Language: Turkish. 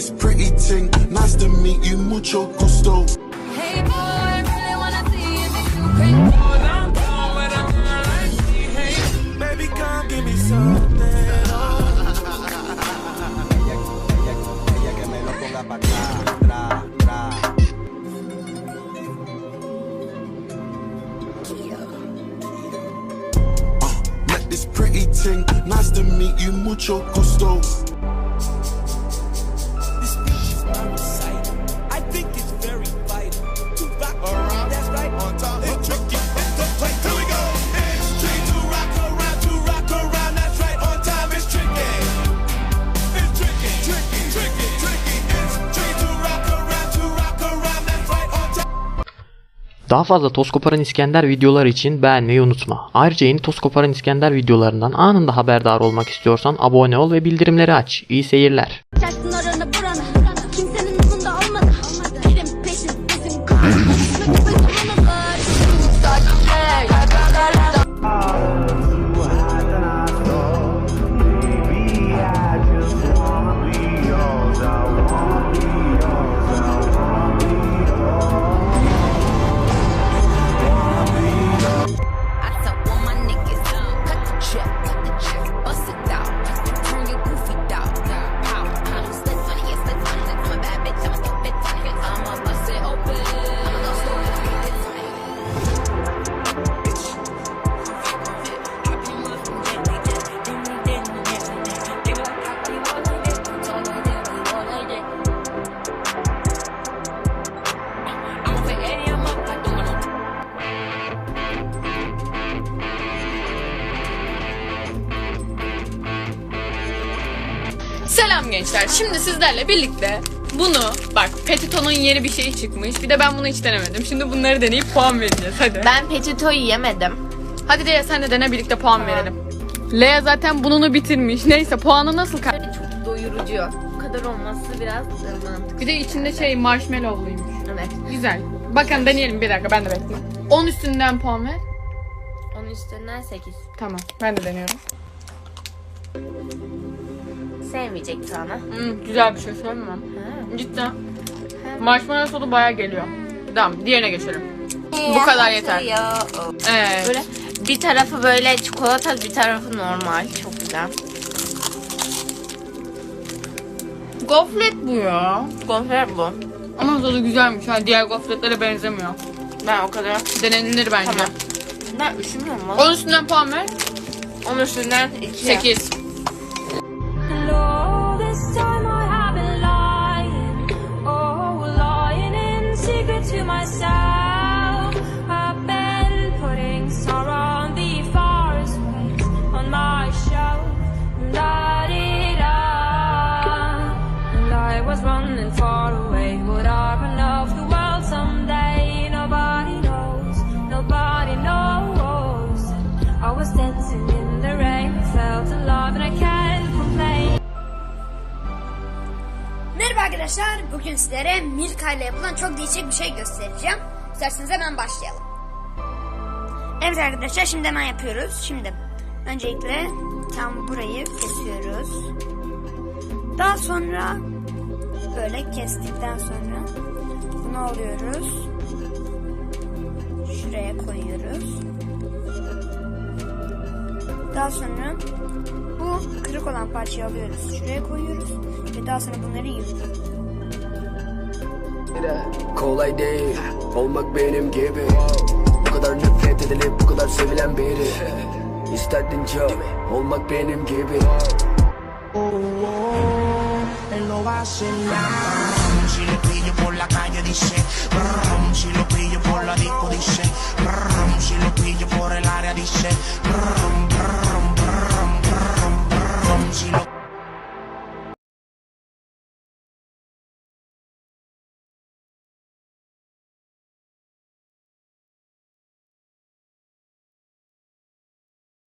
this pretty ting. Nice to meet you, mucho gusto. Hey boy, I really wanna see you make you crazy. Baby, come give me something. Ella que me lo ponga pa' atrás, tra, tra. Met this pretty ting. Nice to meet you, mucho gusto. Daha fazla Toz Koparan İskender videoları için beğenmeyi unutma. Ayrıca yeni Toz Koparan İskender videolarından anında haberdar olmak istiyorsan abone ol ve bildirimleri aç. İyi seyirler. Selam gençler. Şimdi sizlerle birlikte bunu bak Petito'nun yeni bir şeyi çıkmış. Bir de ben bunu hiç denemedim. Şimdi bunları deneyip puan vereceğiz. Hadi. Ben petitoyu yemedim. Hadi Lea sen de dene birlikte puan verelim. Lea zaten bununu bitirmiş. Neyse puanı nasıl ka- Böyle çok doyurucu. Bu kadar olması biraz e, mantıklı. Bir de içinde şey marshmallowluymuş. Evet. Güzel. Bakın deneyelim bir dakika ben de bekliyorum. 10 üstünden puan ver. Onun üstünden 8. Tamam ben de deniyorum. Sevmeyecek sana. Hmm, güzel bir şey söyleyeyim mi? Ha. Cidden. Marshmallow tadı bayağı geliyor. Tamam diğerine geçelim. Bu kadar yeter. Evet. Böyle bir tarafı böyle çikolata, bir tarafı normal. Çok güzel. Gofret bu ya. Gofret bu. Ama tadı güzelmiş. Ha, diğer gofretlere benzemiyor. Ben o kadar. Denenilir bence. Tamam. Ben üşümüyorum? 10 üstünden puan ver. Onun üstünden 2. 8. was running far away. Would I run off the world someday? Nobody knows. Nobody knows. I was dancing in the rain. Felt alive and I can't complain. Merhaba arkadaşlar. Bugün sizlere Milka ile yapılan çok değişik bir şey göstereceğim. İsterseniz hemen başlayalım. Evet arkadaşlar şimdi hemen yapıyoruz. Şimdi öncelikle tam burayı kesiyoruz. Daha sonra böyle kestikten sonra bunu alıyoruz. Şuraya koyuyoruz. Daha sonra bu kırık olan parçayı alıyoruz. Şuraya koyuyoruz. Ve daha sonra bunları yırtıyoruz. Kolay değil olmak benim gibi Bu kadar nefret edilip bu kadar sevilen biri İsterdin çok olmak benim gibi Él lo va. Si lo pillo por la calle dice, si lo pillo por la disco dice,